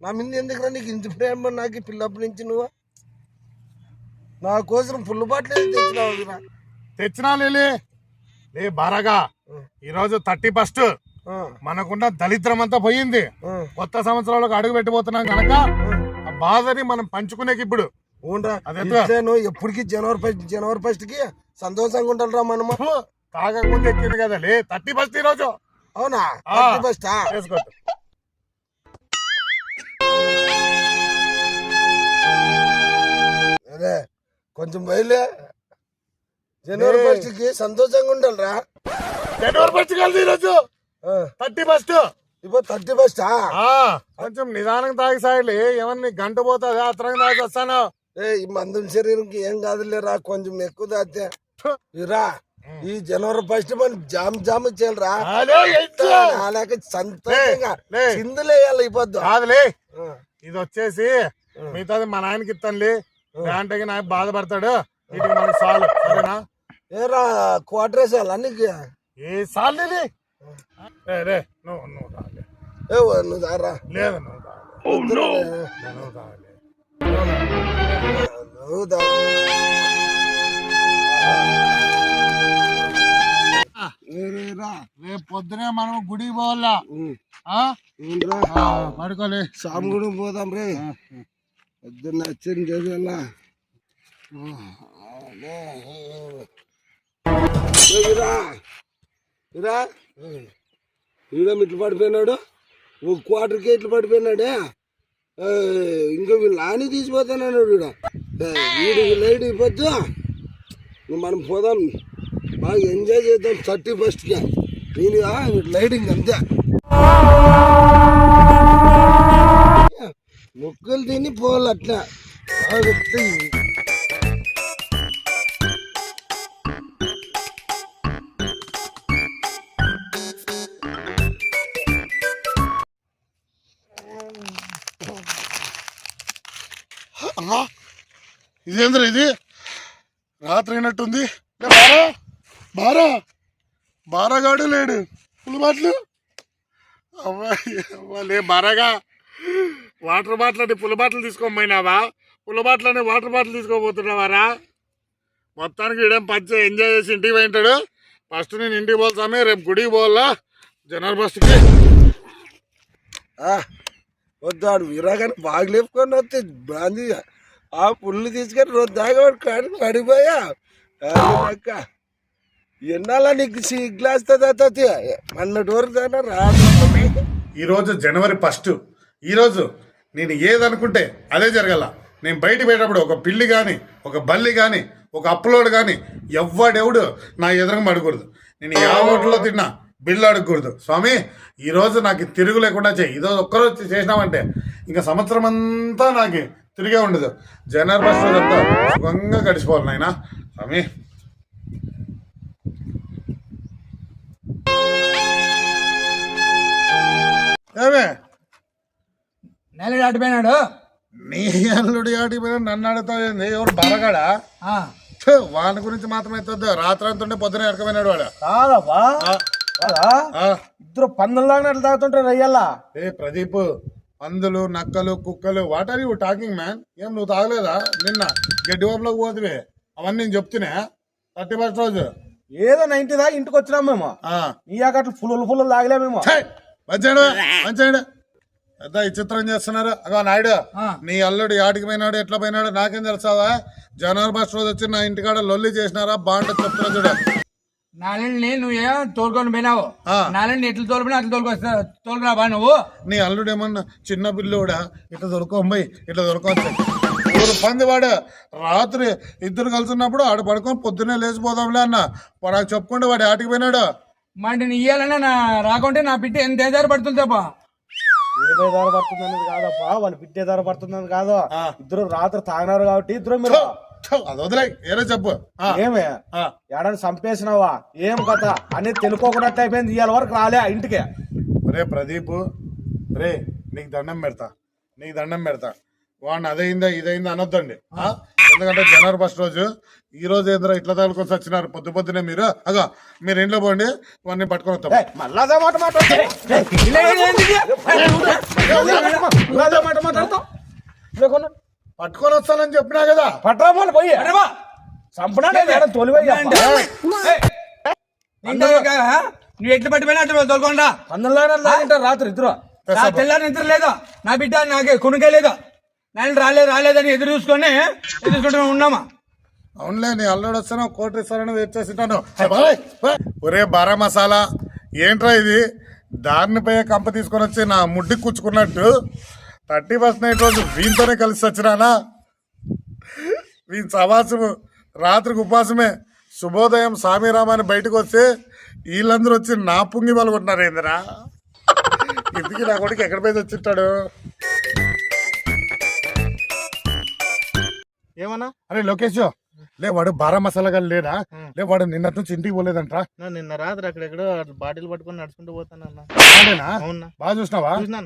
నా మీద ఎందుకురా నీకు ఇంత ప్రేమ? నాకు పిల్లప్పటి నుంచి నువ్వు? నా కోసం ఫుల్ బాటిల్ తెచ్చినావు. తెచ్చినా లేలే. లే బారాగా ఈరోజు థర్టీ ఫస్ట్ మనకున్న దళిద్రం అంతా పోయింది. కొత్త సంవత్సరాలకు అడుగు పెట్టబోతున్నాం కనుక ఆ. బాధని మనం పంచుకునేకి ఇప్పుడు. ఎప్పటికి జనవరి ఫస్ట్ జనవరి ఫస్ట్కి సంతోషంగా ఉంటారా మనము. ఫు, తాగకముందు ఎక్కింది కదా లే. థర్టీ ఫస్ట్ ఈరోజు. అవునా? ఆ. ఫస్ట్ అదే కొంచెం బయలే జనవరి. ఫస్ట్కి సంతోషంగా ఉండాలిరా. జనవరి ఫస్ట్ కలిసి ఈరోజు. Thirty first. ఇప్పుడు థర్టీ ఫస్ట్? కొంచెం నిదానం తాగి సాయలే ఏమన్నా గంట పోతుంది? అతరం తాగి వస్తాను. ఏ ఈ మందం శరీరంకి ఏం కాదులేరా కొంచెం ఎక్కువ తాగితే. ఇరా ఈ జనవరి ఫస్ట్ మనం జామ్ జామ్ చేయాలిరా. అలాగే సంతోషంగా. చిందులేయాలి పొద్దు కాదులే. ఇది వచ్చేసి మిగతాది మా నాయనకి ఇస్తానులే. దాంట్లోకి నాకు బాధపడతాడు. మనకి చాలు. సరేనా? ఏరా క్వార్టర్స్ అన్ని ఏ చాలు రే రే నువ్వు నువ్వు ఏ దారా. లేదు నువ్వు తాగలే నువ్వు దా. రేపు పొద్దునే మనం గుడికి పోవాలా? పడుకోలే. సామి కూడా పోదాం రే. పొద్దున్న వచ్చింది చేసేలా ఇరా ఇరా ఈడ ఇట్లు పడిపోయినాడు? ఒక క్వార్టర్కి ఇట్లు పడిపోయినాడే? ఇంకా వీళ్ళు ఆని తీసిపోతానన్నాడు వీడ. వీడికి లైట్ అయిపోద్దు. మనం పోదాం. బాగా ఎంజాయ్ చేద్దాం థర్టీ ఫస్ట్కి దీనిగా లైటింగ్ అంతే. మొక్కలు తిని పోవాలి అట్లా బాగా ఇదేంద్ర ఇది? రాత్రి అయినట్టుంది. బారా? బారా? బారాగాడు లేడు. పులిబాట్లు? అవ్వాయి అవ్వాలి బారాగా. వాటర్ బాటిల్ అంటే పుల్ల బాటిల్ తీసుకోమైనావా? పుల్ల బాటిల్ అనే వాటర్ బాటిల్ తీసుకోబోతున్నావారా? మొత్తానికి వీడేం పంచ ఎంజాయ్ చేసి ఇంటికి పోయింటాడు ఫస్ట్ నేను ఇంటికి పోతామే రేపు గుడికి పోవాలా? జనరల్ బస్కి ఆ, వద్దు ఆడు విరాగానే బాగా లేపుకొని వస్తే బాంది. ఆ పుల్లు తీసుకొని రోజు దాకా కాడి పడిపోయా అక్క ఎన్నాళ్ళ నీకు సీ గ్లాస్ అన్నటి వరకు రాదు ఈరోజు జనవరి ఫస్ట్ ఈరోజు నేను ఏదనుకుంటే అదే జరగాల. నేను బయట పోయేటప్పుడు ఒక పిల్లి కానీ ఒక బల్లి కానీ ఒక అప్లోడ్ కానీ ఎవ్వడెవడు నా ఎదురుగా అడగకూడదు నేను ఏ హోటల్లో తిన్నా బిల్లు అడగకూడదు. స్వామి ఈరోజు నాకు తిరుగు లేకుండా చేయి. ఇదో ఒక్కరోజు చేసినామంటే ఇంకా సంవత్సరం అంతా నాకు తిరిగే ఉండదు. జనరల్ బస్ అంతా సుఖంగా గడిచిపోవాలి నాయన. స్వామి. ఏమే? నెల దాటిపోయినాడు నీ అల్లుడు ఆటికి పోయినా నన్ను అడుగుతావు ఏంది? ఎవరు బరగాడా? ఆ, ఛే, వాని గురించి మాత్రం ఎత్తద్దు రాత్రి అంతా ఉంటే పొద్దున ఎడకపోయినాడు వాడు. కాదబ్బా కాదా? ఆ. ఇద్దరు పందుల్లాగా అట్లా తాగుతుంటారు అయ్యల్లా ఏ ప్రదీప్ పందులు నక్కలు కుక్కలు what are you talking man ఏం నువ్వు తాగలేదా? నిన్న గడ్డి వాపులోకి పోతివే. అవన్నీ నేను చెప్తున్నా. థర్టీ ఫస్ట్ రోజు. ఏదో నైన్టీ దాకా ఇంటికి వచ్చినాం మేము. ఆ. ఈ అట్లా ఫుల్ ఫుల్ తాగలే మేము ఛే, మంచాడు మంచాడు పెద్ద విచిత్రం చేస్తున్నారు. అగో నాయుడు. నీ అల్లుడు యాటికి పోయినాడు ఎట్లా పోయినాడు నాకేం తెలుసావా? జనవరి ఫస్ట్ రోజు వచ్చి నా ఇంటికాడ లొల్లి చేసినారా? బాగుంటుంది చెప్తున్నా చూడు. నాలుగుని నువ్వు ఏం తోలుకొని పోయినావు. ఆ. నాలుగుని ఎట్లా తోలుకుని అట్లా తోలుకొస్తా తోలుకురా బా నువ్వు. నీ అల్లుడు ఏమన్నా చిన్న పిల్లోడా? ఇట్లా దొరకొంబోయి ఇట్లా దొరకొచ్చు ఊరు పంది వాడు? రాత్రి ఇద్దరు కలుసున్నప్పుడు ఆడు పడుకొని పొద్దున్నే లేచిపోదాంలే అన్న. వాడు నాకు చెప్పుకుంటే వాడు ఆటికి పోయినాడు. మరి నీ ఇయ్యాలన్నా నా రాకుంటే నా బిడ్డ ఎంత ఏదారు పడుతుంది తప్ప ఏదో ధర పడుతుంది అనేది కాదప్పా వాళ్ళు బిడ్డే ధర పడుతుంది అని కాదు. ఇద్దరు రాత్రి తాగినారు కాబట్టి ఇద్దరు మీరు అది వదిలే ఏదో చెప్పు. ఏమే? ఆ. ఏడని చంపేసినావా? ఏం కథ? అనేది తెలుకోకుండా అయిపోయింది ఇవాళ వరకు రాలే ఇంటికి. రే ప్రదీప్ రే నీకు దండం పెడతా నీకు దండం పెడతా. వాడిని అదైందా ఇదైందా అనొద్దండి? ఎందుకంటే జనవరి ఫస్ట్ రోజు ఈ రోజు ఏదో ఇట్లా తగులుకొని వచ్చినారు పొద్దు పొద్దునే మీరు అగా మీరు ఇంట్లో పోండి వాడిని పట్టుకొని వస్తాం పట్టుకొని వస్తానని చెప్పినా కదా పట్టరా మళ్ళీ పోయి చంపడా నువ్వు ఎట్లు పట్టిపోయినా అట్లా తోలుకోండా పన్నెండు రాత్రి ఇద్దరు తెల్లారి నిద్ర లేదు నా బిడ్డ నాకు కొనుకే లేదు నేను రాలేదు రాలేదని ఎదురు చూసుకొని ఎదురు చూసుకుంటూ ఉన్నామా? అవునులే నీ అల్లుడు వస్తాను కోటి ఇస్తానని వెయిట్ చేసింటాను ఒరే బారా మసాలా ఏంట్రా ఇది? దారిని కంప తీసుకొని వచ్చి నా ముడ్డి కూర్చుకున్నట్టు థర్టీ ఫస్ట్ నైట్ రోజు వీంతోనే కలిసి వచ్చినానా? వీని సవాసము రాత్రికి ఉపవాసమే శుభోదయం సామిరామాని బయటకు వస్తే వీళ్ళందరూ వచ్చి నా పుంగి పలుకుంటున్నారు ఏందిరా ఇంటికి నా కొడుకు ఎక్కడ పోయి వచ్చింటాడు ఏమన్నా? అరే లోకేష్ లే వాడు బారా మసాలా గారు లేడా? లే వాడు నిన్నటి నుంచి ఇంటికి పోలేదంట్రా. నా నిన్న రాత్రి అక్కడెక్కడో బాటిల్ పట్టుకొని నడుచుకుంటూ పోతానన్నా బాగా చూసినావా? చూసినా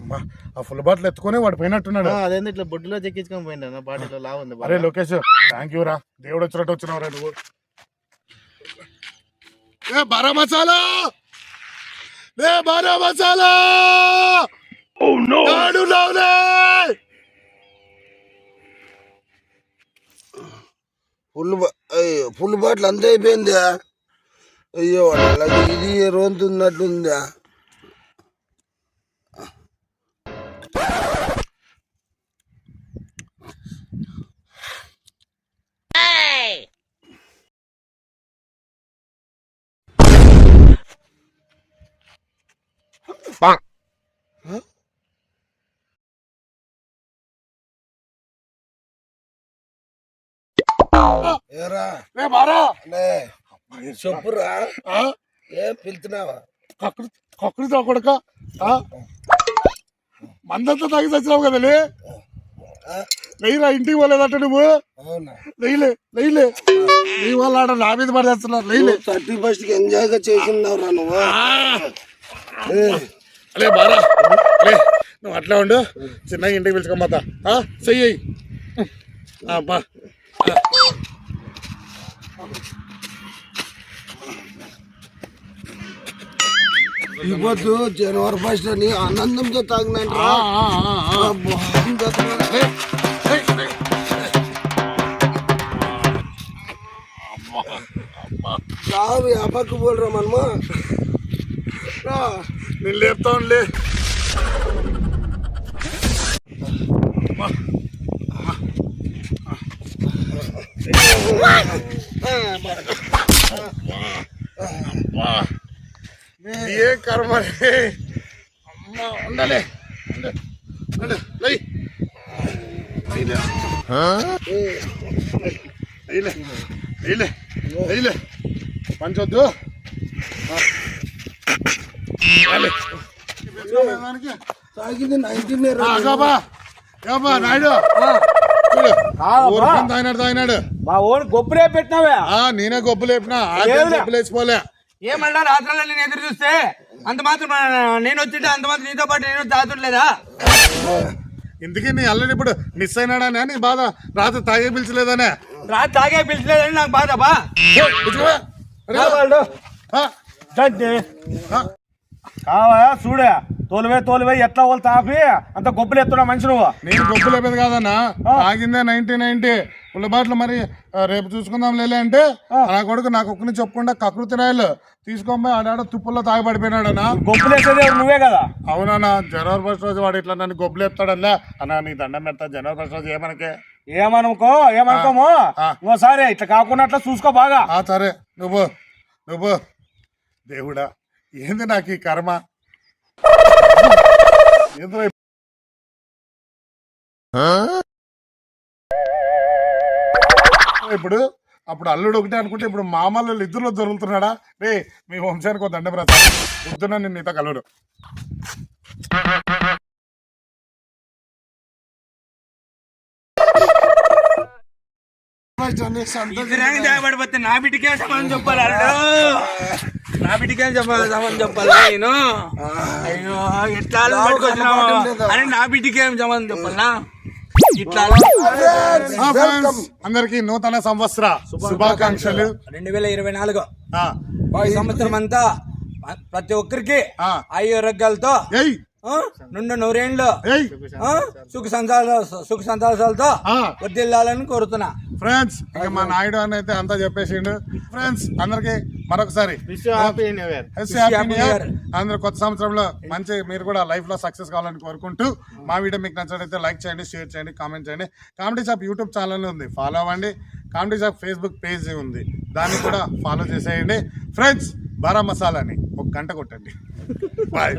అమ్మ ఆ ఫుల్ బాటిల్ ఎత్తుకొని వాడు పోయినట్టున్నాడు. అదేంటి ఇట్లా బొడ్డులో చెక్కించుకొని పోయిండు బాటిల్ లా ఉంది. అరే లోకేష్ థ్యాంక్ యూ రా. దేవుడు వచ్చినట్టు వచ్చినావు నువ్వు. ఏ బారా మసాలా? లే బారా మసాలా? నాడు ఫుల్ బా- అయ్యో ఫుల్ బాటిల్ అంత అయిపోయింది అయ్యో అలాగే ఇది రోంతున్నట్టుందా చెప్పురా. ఆ? ఏం పిలుతున్నావా? కక్కుడు కక్కుడుతో కొడుక ఆ? మందంతా తాగి చచ్చినావు కదా లే? లేయిరా ఇంటికి పోలేదట నువ్వు? లేయిలే లేయిలే నీ వాళ్ళ ఆడ నా మీద పడేస్తున్నారు లేయిలే థర్టీ ఫస్ట్కి ఎంజాయ్గా చేసినావురా నువ్వు అలే బారా. నువ్వు అట్లా ఉండు. చిన్నగా ఇంటికి పిలుచుకోమాత చెయ్యి. బా. ఈ పొద్దు జనవరి ఫస్ట్ అని ఆనందంతో తాగినాంట్రా అబ్బా, ఇంకా తాగలే. రావి ఆ పక్క పోలరా మనమా రా నేను లేపుతానులే ఏ కర్మ రే. అమ్మా, ఉండలే. పంచొద్దు. తాగింది నైన్టీన్. ఏమ్మా, నాయుడు. తాగినాడు తాగినాడు. మా ఓన్ గొప్పలే పెట్టినావే ఆ నేనే గొప్ప లేపినా ఏమన్నా రాత్రుల్లో నేను ఎదురు చూస్తే అంత మాత్రం నేను వచ్చింటే అంత మాత్రం నీతో పాటు నేను తాగుతుండలేదా? ఇందుకే నీ అల్లుడు ఇప్పుడు మిస్ అయినాడనే నీ బాధ రాత్రి తాగే పిలిచలేదనే. రాత్రి తాగే పిలిచలేదని నాకు బాధ బా. కావా చూడే. తోలివే తోలివే ఎట్లా వాళ్ళు తాపి? అంత గొప్పలు ఎత్తున్నా మనిషి నువ్వు. నేను గొప్ప లేపేది కాదన్నా. తాగిందే నైన్టీ నైన్టీ. ఉల్లబాట్లు మరి రేపు చూసుకుందాం లేలే అంటే నా కొడుకు నాకు ఒక్కని చెప్పకుండా కకృతి రాయలు తీసుకొని ఆడాడ తుప్పుల్లో తాగి పడిపోయినాడనా గొప్పలు వేసేది నువ్వే కదా. అవునన్నా జనవరి ఫస్ట్ రోజు వాడు ఇట్లా నన్ను గొప్పలు ఎత్తాడల్లా అన్నా నీ దండం పెడతా. జనవరి ఫస్ట్ రోజు ఏమనకే? ఏమనుకో? ఏమనుకోము. ఇంకోసారి ఇట్లా కాకుండా అట్లా చూసుకో బాగా. ఆ సరే. నువ్వు నువ్వు. దేవుడా. ఏంది నాకు ఈ కర్మ? ఏందో ఇప్పుడు అప్పుడు అల్లుడు ఒకటే అనుకుంటే ఇప్పుడు మామల్లు ఇద్దరు దొరుకుతున్నాడా? రే మీ వంశానికి ఒక దండం రాదు పొద్దున నేను నీతో కలవడు ఇద్దరానికి దాయపడిపోతే నా బిడ్డకే సమానం చెప్పాలి నా బిడ్డకే చెప్పాలి సమానం చెప్పాలి నేను. అయ్యో ఎట్లా అని నా బిడ్డకి సమానం ఆ, friends, అందరికీ నూతన సంవత్సర శుభాకాంక్షలు. రెండు వేల ఇరవై నాలుగు. ఆ, ఈ సంవత్సరం అంతా ప్రతి ఒక్కరికి ఆ. ఆరోగ్యాలతో ఆ? నుండు నూరేండ్లు? సుఖ సంతాల సుఖ సంతాలతో ఆ. వర్దిల్లాలని కోరుతున్నా. ఫ్రెండ్స్ ఇక మా నాయుడు అని అయితే అంతా చెప్పేసిండు. ఫ్రెండ్స్ అందరికి మరొకసారి. అందరూ కొత్త సంవత్సరంలో మంచి మీరు కూడా లైఫ్లో సక్సెస్ కావాలని కోరుకుంటూ మా వీడియో మీకు నచ్చినట్లయితే లైక్ చేయండి షేర్ చేయండి కామెంట్ చేయండి. కామెడీ షాప్ యూట్యూబ్ ఛానల్ ఉంది. ఫాలో అవ్వండి. కామెడీ షాప్ ఫేస్బుక్ పేజ్ ఉంది. దాన్ని కూడా ఫాలో చేసేయండి. ఫ్రెండ్స్ బారా మసాలాని ఒక గంట కొట్టండి. బాయ్